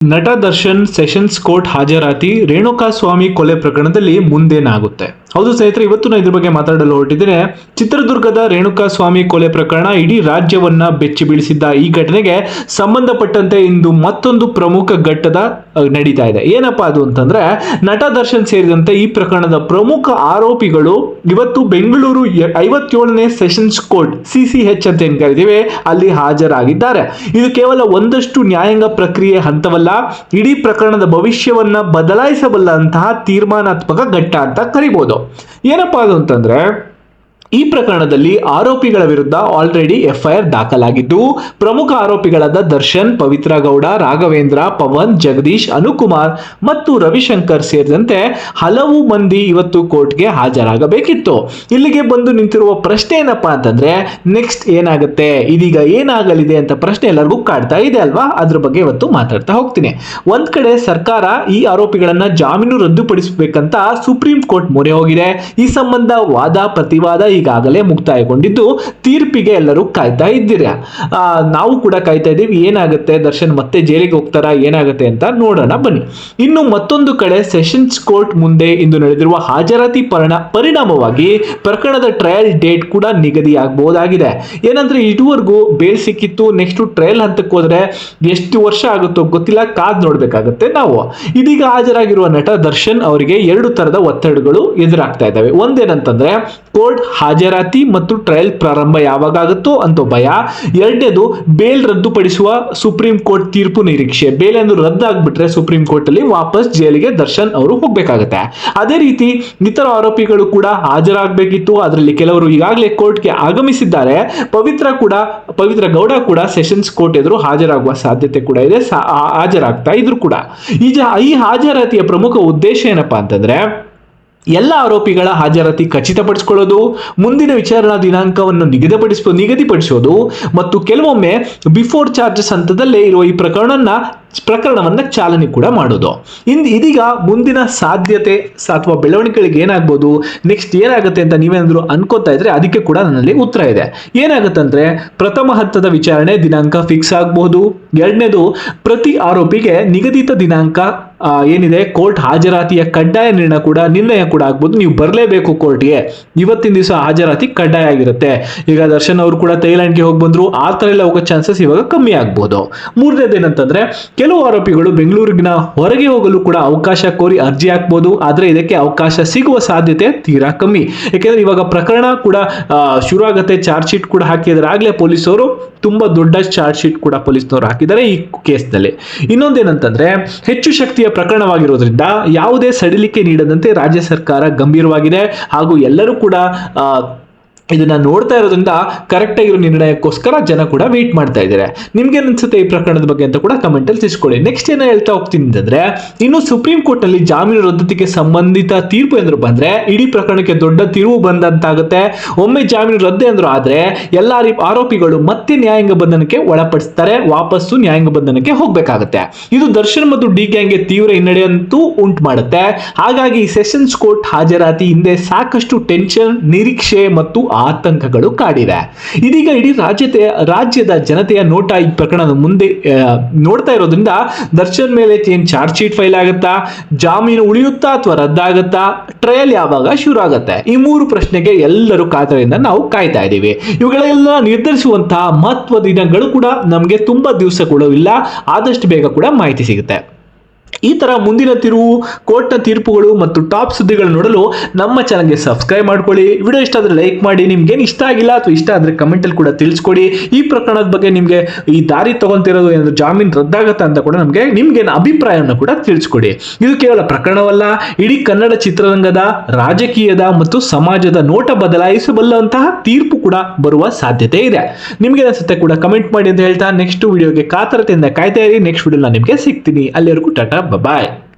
ನಟ Darshan sessions court ಹಾಜರಾತಿ ರೇಣುಕಾ ಸ್ವಾಮಿ ಕೊಲೆ ಪ್ರಕರಣದಲ್ಲಿ ಮುಂದೇನಾಗುತ್ತೆ? ಹೌದು ಸ್ನೇಹಿತರೆ, ಇವತ್ತು ನಾನು ಇದ್ರ ಬಗ್ಗೆ ಮಾತಾಡಲು ಹೊರಟಿದ್ದೇನೆ. ಚಿತ್ರದುರ್ಗದ ರೇಣುಕಾ ಸ್ವಾಮಿ ಕೊಲೆ ಪ್ರಕರಣ ಇಡೀ ರಾಜ್ಯವನ್ನ ಬೆಚ್ಚಿ ಬೀಳಿಸಿದ್ದ ಈ ಘಟನೆಗೆ ಸಂಬಂಧಪಟ್ಟಂತೆ ಇಂದು ಮತ್ತೊಂದು ಪ್ರಮುಖ ಘಟ್ಟದ ನಡೀತಾ ಇದೆ. ಏನಪ್ಪಾ ಅದು ಅಂತಂದ್ರೆ, ನಟ ದರ್ಶನ್ ಸೇರಿದಂತೆ ಈ ಪ್ರಕರಣದ ಪ್ರಮುಖ ಆರೋಪಿಗಳು ಇವತ್ತು Bengaluru ಐವತ್ತೇಳನೇ sessions court, C C H ಅಂತ ಏನ್ ಕರಿತೀವಿ ಅಲ್ಲಿ ಹಾಜರಾಗಿದ್ದಾರೆ. ಇದು ಕೇವಲ ಒಂದಷ್ಟು ನ್ಯಾಯಾಂಗ ಪ್ರಕ್ರಿಯೆ ಹಂತವಲ್ಲ, ಇಡೀ ಪ್ರಕರಣದ ಭವಿಷ್ಯವನ್ನ ಬದಲಾಯಿಸಬಲ್ಲಂತಹ ತೀರ್ಮಾನಾತ್ಮಕ ಘಟ್ಟ ಅಂತ ಕರಿಬಹುದು ಏನಪ್ಪಾ ಅದು ಅಂತಂದ್ರೆ ಈ ಪ್ರಕರಣದಲ್ಲಿ ಆರೋಪಿಗಳ ವಿರುದ್ಧ ಆಲ್ರೆಡಿ ಎಫ್ಐಆರ್ ದಾಖಲಾಗಿದ್ದು, ಪ್ರಮುಖ ಆರೋಪಿಗಳಾದ ದರ್ಶನ್, ಪವಿತ್ರ ಗೌಡ, ರಾಘವೇಂದ್ರ, ಪವನ್, ಜಗದೀಶ್, ಅನುಕುಮಾರ್ ಮತ್ತು ರವಿಶಂಕರ್ ಸೇರಿದಂತೆ ಹಲವು ಮಂದಿ ಇವತ್ತು ಕೋರ್ಟ್ಗೆ ಹಾಜರಾಗಬೇಕಿತ್ತು. ಇಲ್ಲಿಗೆ ಬಂದು ನಿಂತಿರುವ ಪ್ರಶ್ನೆ ಏನಪ್ಪಾ ಅಂತಂದ್ರೆ ನೆಕ್ಸ್ಟ್ ಏನಾಗುತ್ತೆ? ಇದೀಗ ಏನಾಗಲಿದೆ ಅಂತ ಪ್ರಶ್ನೆ ಎಲ್ಲರಿಗೂ ಕಾಡ್ತಾ ಇದೆ ಅಲ್ವಾ? ಅದ್ರ ಬಗ್ಗೆ ಇವತ್ತು ಮಾತಾಡ್ತಾ ಹೋಗ್ತೀನಿ. ಒಂದ್ ಕಡೆ ಸರ್ಕಾರ ಈ ಆರೋಪಿಗಳನ್ನ ಜಾಮೀನು ರದ್ದುಪಡಿಸಬೇಕಂತ ಸುಪ್ರೀಂ ಕೋರ್ಟ್ ಮೊರೆ ಹೋಗಿದೆ. ಈ ಸಂಬಂಧ ವಾದ, ಪ್ರತಿವಾದ ಈಗಾಗಲೇ ಮುಕ್ತಾಯಗೊಂಡಿದ್ದು. ತೀರ್ಪಿಗೆ ಎಲ್ಲರೂ ಕಾಯ್ತಾ ಇದ್ದೀರಾ? ನಾವು ಕೂಡ ಕಾಯ್ತಾ ಇದ್ದೀವಿ. ಏನಾಗುತ್ತೆ? ದರ್ಶನ್ ಮತ್ತೆ ಜೈಲಿಗೆ ಹೋಗ್ತಾರಾ? ಏನಾಗುತ್ತೆ ಅಂತ ನೋಡೋಣ. ಬನ್ನಿ. ಇನ್ನು ಮತ್ತೊಂದು ಕಡೆ ಸೆಷನ್ಸ್ ಕೋರ್ಟ್ ಮುಂದೆ ಇಂದು ನಡೆದಿರುವ ಹಾಜರಾತಿ ಪರಿಣ ಪರಿಣಾಮವಾಗಿ ಪ್ರಕರಣದ ಟ್ರಯಲ್ ಡೇಟ್ ಕೂಡ ನಿಗದಿಯಾಗಬಹುದಾಗಿದೆ. ಏನಂದ್ರೆ ಇದುವರೆಗೂ ಬೇಲ್ ಸಿಕ್ಕಿತ್ತು. ನೆಕ್ಸ್ಟ್ ಟ್ರಯಲ್ ಹಂತಕ್ಕೆ ಹೋದ್ರೆ ಎಷ್ಟು ವರ್ಷ ಆಗುತ್ತೋ ಗೊತ್ತಿಲ್ಲ. ಕಾದ್ ನೋಡ್ಬೇಕಾಗುತ್ತೆ ನಾವು. ಇದೀಗ ಹಾಜರಾಗಿರುವ ನಟ ದರ್ಶನ್ ಅವರಿಗೆ ಎರಡು ತರದ ಒತ್ತಡಗಳು ಎದುರಾಗ್ತಾ ಇದ್ದಾವೆ. ಒಂದೇನಂತಂದ್ರೆ ಕೋರ್ಟ್ ಹಾಜರಾತಿ ಮತ್ತು ಟ್ರಯಲ್ ಪ್ರಾರಂಭ ಯಾವಾಗ ಆಗುತ್ತೋ ಅಂತ ಭಯ. ಎರಡನೇದು, ಬೇಲ್ ರದ್ದುಪಡಿಸುವ ಸುಪ್ರೀಂ ಕೋರ್ಟ್ ತೀರ್ಪು ನಿರೀಕ್ಷೆ. ಬೇಲ್ ಅನ್ನು ರದ್ದಾಗ್ಬಿಟ್ರೆ ಸುಪ್ರೀಂ ಕೋರ್ಟ್ ಅಲ್ಲಿ ವಾಪಸ್ ಜೈಲಿಗೆ ದರ್ಶನ್ ಅವರು ಹೋಗ್ಬೇಕಾಗತ್ತೆ. ಅದೇ ರೀತಿ ಇತರ ಆರೋಪಿಗಳು ಕೂಡ ಹಾಜರಾಗಬೇಕಿತ್ತು. ಅದರಲ್ಲಿ ಕೆಲವರು ಈಗಾಗಲೇ ಕೋರ್ಟ್ಗೆ ಆಗಮಿಸಿದ್ದಾರೆ. ಪವಿತ್ರ ಕೂಡ, ಪವಿತ್ರ ಗೌಡ ಕೂಡ ಸೆಷನ್ಸ್ ಕೋರ್ಟ್ ಎದುರು ಹಾಜರಾಗುವ ಸಾಧ್ಯತೆ ಕೂಡ ಇದೆ. ಹಾಜರಾಗ್ತಾ ಇದ್ರು ಕೂಡ. ಈ ಹಾಜರಾತಿಯ ಪ್ರಮುಖ ಉದ್ದೇಶ ಏನಪ್ಪಾ ಅಂತಂದ್ರೆ ಎಲ್ಲ ಆರೋಪಿಗಳ ಹಾಜರಾತಿ ಖಚಿತಪಡಿಸಿಕೊಳ್ಳೋದು, ಮುಂದಿನ ವಿಚಾರಣಾ ದಿನಾಂಕವನ್ನು ನಿಗದಿಪಡಿಸ, ನಿಗದಿಪಡಿಸೋದು ಮತ್ತು ಕೆಲವೊಮ್ಮೆ ಬಿಫೋರ್ ಚಾರ್ಜಸ್ ಹಂತದಲ್ಲೇ ಇರುವ ಈ ಪ್ರಕರಣನ ಪ್ರಕರಣವನ್ನು ಚಾಲನೆ ಕೂಡ ಮಾಡೋದು. ಇಂದು, ಇದೀಗ ಮುಂದಿನ ಸಾಧ್ಯತೆ ಅಥವಾ ಬೆಳವಣಿಗೆಗಳಿಗೆ ಏನಾಗ್ಬೋದು ನೆಕ್ಸ್ಟ್ ಏನಾಗುತ್ತೆ ಅಂತ ನೀವೇನಾದರೂ ಅನ್ಕೋತಾ ಇದ್ರೆ ಅದಕ್ಕೆ ಕೂಡ ನನ್ನಲ್ಲಿ ಉತ್ತರ ಇದೆ. ಏನಾಗುತ್ತಂದ್ರೆ, ಪ್ರಥಮ ಹಂತದ ವಿಚಾರಣೆ ದಿನಾಂಕ ಫಿಕ್ಸ್ ಆಗಬಹುದು ಎರಡನೇದು, ಪ್ರತಿ ಆರೋಪಿಗೆ ನಿಗದಿತ ದಿನಾಂಕ ಏನಿದೆ? ಕೋರ್ಟ್ ಹಾಜರಾತಿಯ ಕಡ್ಡಾಯ ನಿರ್ಣಯ ಕೂಡ ನಿರ್ಣಯ ಕೂಡ ಆಗ್ಬೋದು. ನೀವು ಬರಲೇಬೇಕು ಕೋರ್ಟ್ಗೆ. ಇವತ್ತಿನ ದಿವಸ ಹಾಜರಾತಿ ಕಡ್ಡಾಯ ಆಗಿರುತ್ತೆ. ಈಗ ದರ್ಶನ್ ಅವರು ಕೂಡ ಥೈಲ್ಯಾಂಡ್ಗೆ ಹೋಗಿ ಬಂದರು. ಆ ಥರ ಎಲ್ಲ ಹೋಗೋ ಚಾನ್ಸಸ್ ಇವಾಗ ಕಮ್ಮಿ ಆಗ್ಬೋದು. ಮೂರನೇದು ಏನಂತಂದ್ರೆ, ಕೆಲವು ಆರೋಪಿಗಳು ಬೆಂಗಳೂರಿನ ಹೊರಗೆ ಹೋಗಲು ಕೂಡ ಅವಕಾಶ ಕೋರಿ ಅರ್ಜಿ ಹಾಕ್ಬೋದು. ಆದರೆ ಇದಕ್ಕೆ ಅವಕಾಶ ಸಿಗುವ ಸಾಧ್ಯತೆ ತೀರಾ ಕಮ್ಮಿ. ಯಾಕೆಂದ್ರೆ ಇವಾಗ ಪ್ರಕರಣ ಕೂಡ ಶುರು ಆಗುತ್ತೆ ಚಾರ್ಜ್ ಶೀಟ್ ಕೂಡ ಹಾಕಿದ್ರಾಗಲೇ ಪೊಲೀಸರು ತುಂಬಾ ದೊಡ್ಡ ಚಾರ್ಜ್ ಶೀಟ್ ಕೂಡ ಪೊಲೀಸ್ನವರು ಹಾಕಿದ್ದಾರೆ ಈ ಕೇಸ್ನಲ್ಲಿ. ಇನ್ನೊಂದೇನಂತಂದ್ರೆ, ಹೆಚ್ಚು ಶಕ್ತಿಯ ಪ್ರಕರಣವಾಗಿರೋದ್ರಿಂದ ಯಾವುದೇ ಸಡಿಲಿಕೆ ನೀಡದಂತೆ ರಾಜ್ಯ ಸರ್ಕಾರ ಗಂಭೀರವಾಗಿದೆ ಹಾಗೂ ಎಲ್ಲರೂ ಕೂಡ ಇದನ್ನ ನೋಡ್ತಾ ಇರೋದ್ರಿಂದ ಕರೆಕ್ಟ್ ಆಗಿರೋ ನಿರ್ಣಯಕ್ಕೋಸ್ಕರ ಜನ ಕೂಡ ವೇಟ್ ಮಾಡ್ತಾ ಇದ್ದಾರೆ. ನಿಮ್ಗೆ ಅನ್ಸುತ್ತೆ ಈ ಪ್ರಕರಣದ ಬಗ್ಗೆ ಅಂತ ಕೂಡ ಕಮೆಂಟ್ ಅಲ್ಲಿ ತಿಳಿಸ್ಕೊಳ್ಳಿ. ನೆಕ್ಸ್ಟ್ ಏನ ಹೇಳ್ತಾ ಹೋಗ್ತೀನಿ ಅಂತಂದ್ರೆ, ಇನ್ನು ಸುಪ್ರೀಂ ಕೋರ್ಟ್ನಲ್ಲಿ ಜಾಮೀನು ರದ್ದತಿಗೆ ಸಂಬಂಧಿತ ತೀರ್ಪು ಎಂದ್ರು ಬಂದ್ರೆ, ಇಡೀ ಪ್ರಕರಣಕ್ಕೆ ದೊಡ್ಡ ತಿರುವು ಬಂದಂತಾಗುತ್ತೆ. ಒಮ್ಮೆ ಜಾಮೀನು ರದ್ದೆ ಅಂದ್ರು ಆದ್ರೆ, ಎಲ್ಲಾ ಆರಿ- ಆರೋಪಿಗಳು ಮತ್ತೆ ನ್ಯಾಯಾಂಗ ಬಂಧನಕ್ಕೆ ಒಳಪಡಿಸ್ತಾರೆ, ವಾಪಸ್ಸು ನ್ಯಾಯಾಂಗ ಬಂಧನಕ್ಕೆ ಹೋಗ್ಬೇಕಾಗುತ್ತೆ. ಇದು ದರ್ಶನ್ ಮತ್ತು ಡಿ ಗ್ಯಾಂಗ್ಗೆ ತೀವ್ರ ಹಿನ್ನಡೆಯಂತೂ ಉಂಟು ಮಾಡುತ್ತೆ. ಹಾಗಾಗಿ ಸೆಷನ್ಸ್ ಕೋರ್ಟ್ ಹಾಜರಾತಿ ಹಿಂದೆ ಸಾಕಷ್ಟು ಟೆನ್ಷನ್, ನಿರೀಕ್ಷೆ ಮತ್ತು ಆತಂಕಗಳು ಕಾಡಿದೆ. ಇದೀಗ ಇಡೀ ರಾಜ್ಯತೆ ರಾಜ್ಯದ ಜನತೆಯ ನೋಟ ಈ ಪ್ರಕರಣದ ಮುಂದೆ ನೋಡ್ತಾ ಇರೋದ್ರಿಂದ ದರ್ಶನ್ ಮೇಲೆ ಏನ್ ಚಾರ್ಜ್ ಶೀಟ್ ಫೈಲ್ ಆಗುತ್ತಾ? ಜಾಮೀನು ಉಳಿಯುತ್ತಾ ಅಥವಾ ರದ್ದಾಗುತ್ತಾ? ಟ್ರಯಲ್ ಯಾವಾಗ ಶುರು ಆಗುತ್ತೆ ಈ ಮೂರು ಪ್ರಶ್ನೆಗೆ ಎಲ್ಲರೂ ಕಾತರದಿಂದ ನಾವು ಕಾಯ್ತಾ ಇದ್ದೀವಿ. ಇವುಗಳೆಲ್ಲ ನಿರ್ಧರಿಸುವಂತಹ ಮಹತ್ವ ದಿನಗಳು ಕೂಡ ನಮಗೆ ತುಂಬಾ ದಿವಸಗಳು ಇಲ್ಲ. ಆದಷ್ಟು ಬೇಗ ಕೂಡ ಮಾಹಿತಿ ಸಿಗುತ್ತೆ. ಈ ತರ ಮುಂದಿನ ತಿರುವು ಕೋರ್ಟ್ನ ತೀರ್ಪುಗಳು ಮತ್ತು ಟಾಪ್ ಸುದ್ದಿಗಳು ನೋಡಲು ನಮ್ಮ ಚಾನಲ್ಗೆ ಸಬ್ಸ್ಕ್ರೈಬ್ ಮಾಡ್ಕೊಳ್ಳಿ. ವಿಡಿಯೋ ಇಷ್ಟ ಆದರೆ ಲೈಕ್ ಮಾಡಿ. ನಿಮ್ಗೆ ಏನು ಇಷ್ಟ ಆಗಿಲ್ಲ ಅಥವಾ ಇಷ್ಟ ಆದರೆ ಕಮೆಂಟಲ್ಲಿ ಕೂಡ ತಿಳಿಸ್ಕೊಡಿ. ಈ ಪ್ರಕರಣದ ಬಗ್ಗೆ ನಿಮಗೆ ಈ ದಾರಿ ತಗೊಂತಿರೋದು ಏನಾದ್ರು ಜಾಮೀನು ರದ್ದಾಗತ್ತಾ ಅಂತ ಕೂಡ ನಮಗೆ ನಿಮ್ಗೆ ಅಭಿಪ್ರಾಯವನ್ನು ಕೂಡ ತಿಳಿಸ್ಕೊಡಿ. ಇದು ಕೇವಲ ಪ್ರಕರಣವಲ್ಲ, ಇಡೀ ಕನ್ನಡ ಚಿತ್ರರಂಗದ ರಾಜಕೀಯದ ಮತ್ತು ಸಮಾಜದ ನೋಟ ಬದಲಾಯಿಸಬಲ್ಲಂತಹ ತೀರ್ಪು ಕೂಡ ಬರುವ ಸಾಧ್ಯತೆ ಇದೆ. ನಿಮಗೆ ಅನ್ಸುತ್ತೆ ಕೂಡ ಕಮೆಂಟ್ ಮಾಡಿ ಅಂತ ಹೇಳ್ತಾ ನೆಕ್ಸ್ಟ್ ವಿಡಿಯೋಗೆ ಕಾತರತೆಯಿಂದ ಕಾಯ್ತಾ ಇರಿ. ನೆಕ್ಸ್ಟ್ ವಿಡಿಯೋ ನಾನು ನಿಮಗೆ ಸಿಗ್ತೀನಿ. ಅಲ್ಲಿವರೆಗೂ ಟಾಟಾ Bye bye.